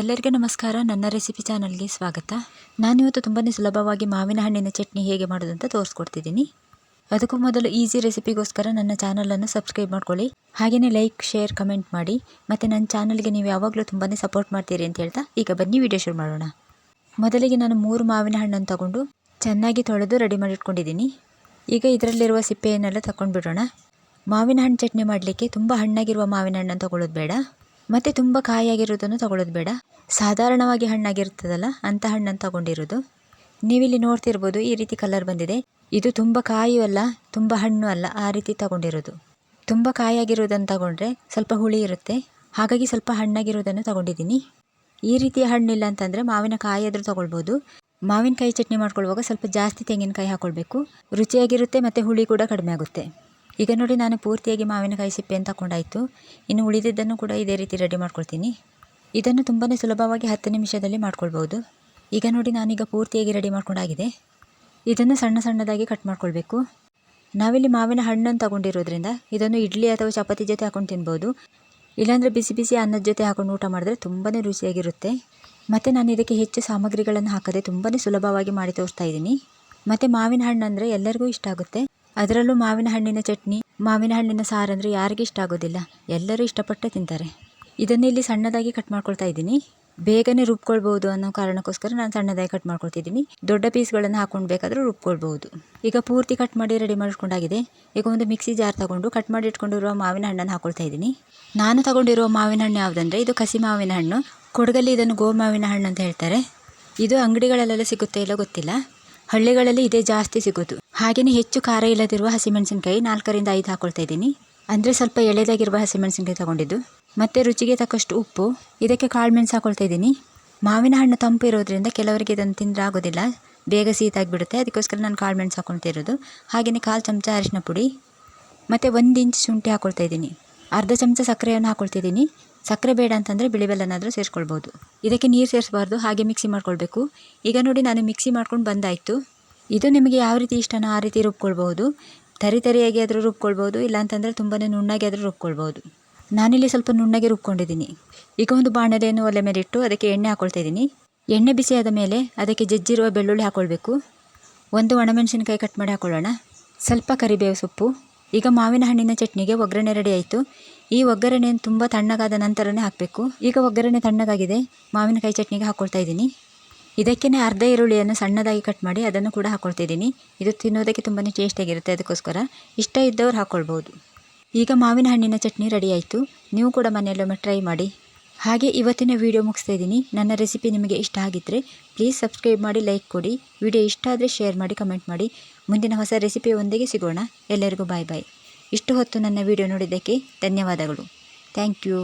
ಎಲ್ಲರಿಗೂ ನಮಸ್ಕಾರ. ನನ್ನ ರೆಸಿಪಿ ಚಾನಲ್ಗೆ ಸ್ವಾಗತ. ನಾನಿವತ್ತು ತುಂಬಾ ಸುಲಭವಾಗಿ ಮಾವಿನ ಹಣ್ಣಿನ ಚಟ್ನಿ ಹೇಗೆ ಮಾಡೋದು ಅಂತ ತೋರಿಸ್ಕೊಡ್ತಿದ್ದೀನಿ. ಅದಕ್ಕೂ ಮೊದಲು ಈಸಿ ರೆಸಿಪಿಗೋಸ್ಕರ ನನ್ನ ಚಾನಲನ್ನು ಸಬ್ಸ್ಕ್ರೈಬ್ ಮಾಡ್ಕೊಳ್ಳಿ. ಹಾಗೆಯೇ ಲೈಕ್, ಶೇರ್, ಕಮೆಂಟ್ ಮಾಡಿ. ಮತ್ತು ನನ್ನ ಚಾನಲ್ಗೆ ನೀವು ಯಾವಾಗಲೂ ತುಂಬಾ ಸಪೋರ್ಟ್ ಮಾಡ್ತೀರಿ ಅಂತ ಹೇಳ್ತಾ ಈಗ ಬನ್ನಿ ವಿಡಿಯೋ ಶುರು ಮಾಡೋಣ. ಮೊದಲಿಗೆ ನಾನು ಮೂರು ಮಾವಿನ ಹಣ್ಣನ್ನು ತಗೊಂಡು ಚೆನ್ನಾಗಿ ತೊಳೆದು ರೆಡಿ ಮಾಡಿಟ್ಕೊಂಡಿದ್ದೀನಿ. ಈಗ ಇದರಲ್ಲಿರುವ ಸಿಪ್ಪೆಯನ್ನೆಲ್ಲ ತಗೊಂಡ್ಬಿಡೋಣ ಮಾವಿನ ಹಣ್ಣು ಚಟ್ನಿ ಮಾಡಲಿಕ್ಕೆ ತುಂಬ ಹಣ್ಣಾಗಿರುವ ಮಾವಿನ ಹಣ್ಣನ್ನು ತಗೊಳ್ಳೋದು ಬೇಡ. ಮತ್ತು ತುಂಬ ಕಾಯಾಗಿರೋದನ್ನು ತಗೊಳ್ಳೋದು ಬೇಡ. ಸಾಧಾರಣವಾಗಿ ಹಣ್ಣಾಗಿರ್ತದಲ್ಲ ಅಂಥ ಹಣ್ಣನ್ನು ತಗೊಂಡಿರೋದು. ನೀವಿಲ್ಲಿ ನೋಡ್ತಿರ್ಬೋದು, ಈ ರೀತಿ ಕಲರ್ ಬಂದಿದೆ. ಇದು ತುಂಬ ಕಾಯೂ ಅಲ್ಲ, ತುಂಬ ಹಣ್ಣು ಅಲ್ಲ, ಆ ರೀತಿ ತಗೊಂಡಿರೋದು. ತುಂಬ ಕಾಯಿಯಾಗಿರೋದನ್ನು ತಗೊಂಡ್ರೆ ಸ್ವಲ್ಪ ಹುಳಿ ಇರುತ್ತೆ. ಹಾಗಾಗಿ ಸ್ವಲ್ಪ ಹಣ್ಣಾಗಿರೋದನ್ನು ತಗೊಂಡಿದ್ದೀನಿ. ಈ ರೀತಿಯ ಹಣ್ಣಿಲ್ಲ ಅಂತಂದರೆ ಮಾವಿನಕಾಯಿ ಆದರೂ ತಗೊಳ್ಬೋದು. ಮಾವಿನಕಾಯಿ ಚಟ್ನಿ ಮಾಡ್ಕೊಳ್ಳುವಾಗ ಸ್ವಲ್ಪ ಜಾಸ್ತಿ ತೆಂಗಿನಕಾಯಿ ಹಾಕ್ಕೊಳ್ಬೇಕು ರುಚಿಯಾಗಿರುತ್ತೆ ಮತ್ತು ಹುಳಿ ಕೂಡ ಕಡಿಮೆ ಆಗುತ್ತೆ. ಈಗ ನೋಡಿ ನಾನು ಪೂರ್ತಿಯಾಗಿ ಮಾವಿನಕಾಯಿ ಸಿಪ್ಪೆಯನ್ನು ತಗೊಂಡಾಯಿತು ಇನ್ನು ಉಳಿದಿದ್ದನ್ನು ಕೂಡ ಇದೇ ರೀತಿ ರೆಡಿ ಮಾಡ್ಕೊಳ್ತೀನಿ. ಇದನ್ನು ತುಂಬಾ ಸುಲಭವಾಗಿ ಹತ್ತು ನಿಮಿಷದಲ್ಲಿ ಮಾಡ್ಕೊಳ್ಬೋದು ಈಗ ನೋಡಿ ನಾನೀಗ ಪೂರ್ತಿಯಾಗಿ ರೆಡಿ ಮಾಡ್ಕೊಂಡಾಗಿದೆ. ಇದನ್ನು ಸಣ್ಣ ಸಣ್ಣದಾಗಿ ಕಟ್ ಮಾಡ್ಕೊಳ್ಬೇಕು. ನಾವಿಲ್ಲಿ ಮಾವಿನ ಹಣ್ಣನ್ನು ತಗೊಂಡಿರೋದ್ರಿಂದ ಇದನ್ನು ಇಡ್ಲಿ ಅಥವಾ ಚಪಾತಿ ಜೊತೆ ಹಾಕೊಂಡು ತಿನ್ಬೋದು. ಇಲ್ಲಾಂದರೆ ಬಿಸಿ ಬಿಸಿ ಅನ್ನದ ಜೊತೆ ಹಾಕೊಂಡು ಊಟ ಮಾಡಿದ್ರೆ ತುಂಬಾ ರುಚಿಯಾಗಿರುತ್ತೆ. ಮತ್ತು ನಾನು ಇದಕ್ಕೆ ಹೆಚ್ಚು ಸಾಮಗ್ರಿಗಳನ್ನು ಹಾಕದೆ ತುಂಬಾ ಸುಲಭವಾಗಿ ಮಾಡಿ ತೋರಿಸ್ತಾ ಇದ್ದೀನಿ. ಮತ್ತು ಮಾವಿನ ಹಣ್ಣು ಅಂದರೆ ಎಲ್ಲರಿಗೂ ಇಷ್ಟ ಆಗುತ್ತೆ. ಅದರಲ್ಲೂ ಮಾವಿನ ಹಣ್ಣಿನ ಚಟ್ನಿ, ಮಾವಿನ ಹಣ್ಣಿನ ಸಾರು ಅಂದರೆ ಯಾರಿಗೆ ಇಷ್ಟ ಆಗೋದಿಲ್ಲ. ಎಲ್ಲರೂ ಇಷ್ಟಪಟ್ಟೆ ತಿಂತಾರೆ. ಇದನ್ನು ಇಲ್ಲಿ ಸಣ್ಣದಾಗಿ ಕಟ್ ಮಾಡ್ಕೊಳ್ತಾ ಇದ್ದೀನಿ. ಬೇಗನೆ ರುಬ್ಕೊಳ್ಬೋದು ಅನ್ನೋ ಕಾರಣಕ್ಕೋಸ್ಕರ ನಾನು ಸಣ್ಣದಾಗಿ ಕಟ್ ಮಾಡ್ಕೊಳ್ತಿದ್ದೀನಿ. ದೊಡ್ಡ ಪೀಸ್ಗಳನ್ನು ಹಾಕೊಂಡು ಬೇಕಾದರೂ ರುಬ್ಕೊಳ್ಬೋದು ಈಗ ಪೂರ್ತಿ ಕಟ್ ಮಾಡಿ ರೆಡಿ ಮಾಡ್ಕೊಂಡಾಗಿದೆ. ಈಗ ಒಂದು ಮಿಕ್ಸಿ ಜಾರ್ ತಗೊಂಡು ಕಟ್ ಮಾಡಿ ಇಟ್ಕೊಂಡಿರುವ ಮಾವಿನ ಹಣ್ಣನ್ನು ಹಾಕೊಳ್ತಾ ಇದ್ದೀನಿ. ನಾನು ತಗೊಂಡಿರುವ ಮಾವಿನ ಹಣ್ಣು ಯಾವುದಂದರೆ ಇದು ಕಸಿ ಮಾವಿನ ಹಣ್ಣು. ಕೊಡಗಲ್ಲಿ ಇದನ್ನು ಗೋ ಮಾವಿನ ಹಣ್ಣು ಅಂತ ಹೇಳ್ತಾರೆ. ಇದು ಅಂಗಡಿಗಳಲ್ಲೆಲ್ಲ ಸಿಗುತ್ತೆ ಇಲ್ಲ ಗೊತ್ತಿಲ್ಲ. ಹಳ್ಳಿಗಳಲ್ಲಿ ಇದೇ ಜಾಸ್ತಿ ಸಿಗೋದು ಹಾಗೆಯೇ ಹೆಚ್ಚು ಖಾರ ಇಲ್ಲದಿರುವ ಹಸಿಮೆಣಸಿನಕಾಯಿ ನಾಲ್ಕರಿಂದ ಐದು ಹಾಕೊಳ್ತಾ ಇದ್ದೀನಿ. ಅಂದರೆ ಸ್ವಲ್ಪ ಎಳೆದಾಗಿರುವ ಹಸಿಮೆಣಸಿನ್ಕಾಯಿ ತಗೊಂಡಿದ್ದು. ಮತ್ತು ರುಚಿಗೆ ತಕ್ಕಷ್ಟು ಉಪ್ಪು, ಇದಕ್ಕೆ ಕಾಳು ಮೆಣಸು ಹಾಕೊಳ್ತಾ ಇದ್ದೀನಿ. ಮಾವಿನ ಹಣ್ಣು ತಂಪು ಇರೋದ್ರಿಂದ ಕೆಲವರಿಗೆ ಇದನ್ನು ತಿಂದರೆ ಆಗೋದಿಲ್ಲ. ಬೇಗ ಸೀತಾಗಿಬಿಡುತ್ತೆ ಅದಕ್ಕೋಸ್ಕರ ನಾನು ಕಾಳು ಮೆಣಸು ಹಾಕೊಳ್ತಾ ಇರೋದು. ಹಾಗೆಯೇ ಕಾಲು ಚಮಚ ಅರಿಶಿನ ಪುಡಿ, ಮತ್ತು ಒಂದು ಇಂಚು ಶುಂಠಿ ಹಾಕೊಳ್ತಾ ಇದ್ದೀನಿ. ಅರ್ಧ ಚಮಚ ಸಕ್ಕರೆಯನ್ನು ಹಾಕೊಳ್ತಿದ್ದೀನಿ ಸಕ್ಕರೆ ಬೇಡ ಅಂತಂದರೆ ಬಿಳಿ ಬೆಲ್ಲನಾದರೂ ಸೇರಿಸ್ಕೊಳ್ಬೋದು. ಇದಕ್ಕೆ ನೀರು ಸೇರಿಸಬಾರ್ದು, ಹಾಗೆ ಮಿಕ್ಸಿ ಮಾಡ್ಕೊಳ್ಬೇಕು. ಈಗ ನೋಡಿ, ನಾನು ಮಿಕ್ಸಿ ಮಾಡ್ಕೊಂಡು ಬಂದಾಯಿತು. ಇದು ನಿಮಗೆ ಯಾವ ರೀತಿ ಇಷ್ಟನೋ ಆ ರೀತಿ ರುಬ್ಕೊಳ್ಬೋದು ತರಿ ತರಿಯಾಗಿ ಆದರೂ ರುಬ್ಕೊಳ್ಬೋದು ಇಲ್ಲಾಂತಂದರೆ ತುಂಬಾ ನುಣ್ಣಗೆ ಆದರೂ ರುಬ್ಕೊಳ್ಬೋದು ನಾನಿಲ್ಲಿ ಸ್ವಲ್ಪ ನುಣ್ಣಗೆ ರುಬ್ಕೊಂಡಿದ್ದೀನಿ. ಈಗ ಒಂದು ಬಾಣಲೆಯನ್ನು ಒಲೆ ಮೇಲೆ ಇಟ್ಟು ಅದಕ್ಕೆ ಎಣ್ಣೆ ಹಾಕ್ಕೊಳ್ತಾ ಇದ್ದೀನಿ. ಎಣ್ಣೆ ಬಿಸಿಯಾದ ಮೇಲೆ ಅದಕ್ಕೆ ಜಜ್ಜಿರುವ ಬೆಳ್ಳುಳ್ಳಿ ಹಾಕ್ಕೊಳ್ಬೇಕು ಒಂದು ಒಣಮೆಣಸಿನಕಾಯಿ ಕಟ್ ಮಾಡಿ ಹಾಕ್ಕೊಳ್ಳೋಣ ಸ್ವಲ್ಪ ಕರಿಬೇವು ಸೊಪ್ಪು. ಈಗ ಮಾವಿನ ಹಣ್ಣಿನ ಚಟ್ನಿಗೆ ಒಗ್ಗರಣೆ ರೆಡಿ ಆಯಿತು. ಈ ಒಗ್ಗರಣೆಯನ್ನು ತುಂಬ ತಣ್ಣಗಾದ ನಂತರನೇ ಹಾಕಬೇಕು. ಈಗ ಒಗ್ಗರಣೆ ತಣ್ಣಗಾಗಿದೆ. ಮಾವಿನಕಾಯಿ ಚಟ್ನಿಗೆ ಹಾಕ್ಕೊಳ್ತಾ ಇದ್ದೀನಿ. ಇದಕ್ಕೇ ಅರ್ಧ ಈರುಳ್ಳಿಯನ್ನು ಸಣ್ಣದಾಗಿ ಕಟ್ ಮಾಡಿ ಅದನ್ನು ಕೂಡ ಹಾಕ್ಕೊಳ್ತಿದ್ದೀನಿ ಇದು ತಿನ್ನೋದಕ್ಕೆ ತುಂಬಾ ಟೇಸ್ಟಿಯಾಗಿರುತ್ತೆ ಅದಕ್ಕೋಸ್ಕರ. ಇಷ್ಟ ಇದ್ದವರು ಹಾಕ್ಕೊಳ್ಬೋದು ಈಗ ಮಾವಿನ ಹಣ್ಣಿನ ಚಟ್ನಿ ರೆಡಿ ಆಯಿತು. ನೀವು ಕೂಡ ಮನೆಯಲ್ಲೊಮ್ಮೆ ಟ್ರೈ ಮಾಡಿ. ಹಾಗೆ ಇವತ್ತಿನ ವಿಡಿಯೋ ಮುಗಿಸ್ತಾ ಇದ್ದೀನಿ. ನನ್ನ ರೆಸಿಪಿ ನಿಮಗೆ ಇಷ್ಟ ಆಗಿದ್ದರೆ ಪ್ಲೀಸ್ ಸಬ್ಸ್ಕ್ರೈಬ್ ಮಾಡಿ ಲೈಕ್ ಕೊಡಿ. ವಿಡಿಯೋ ಇಷ್ಟ ಆದರೆ ಶೇರ್ ಮಾಡಿ ಕಮೆಂಟ್ ಮಾಡಿ. ಮುಂದಿನ ಹೊಸ ರೆಸಿಪಿಯೊಂದಿಗೆ ಸಿಗೋಣ. ಎಲ್ಲರಿಗೂ ಬಾಯ್ ಬಾಯ್ ಇಷ್ಟು ಹೊತ್ತು ನನ್ನ ವಿಡಿಯೋ ನೋಡಿದ್ದಕ್ಕೆ ಧನ್ಯವಾದಗಳು. Thank you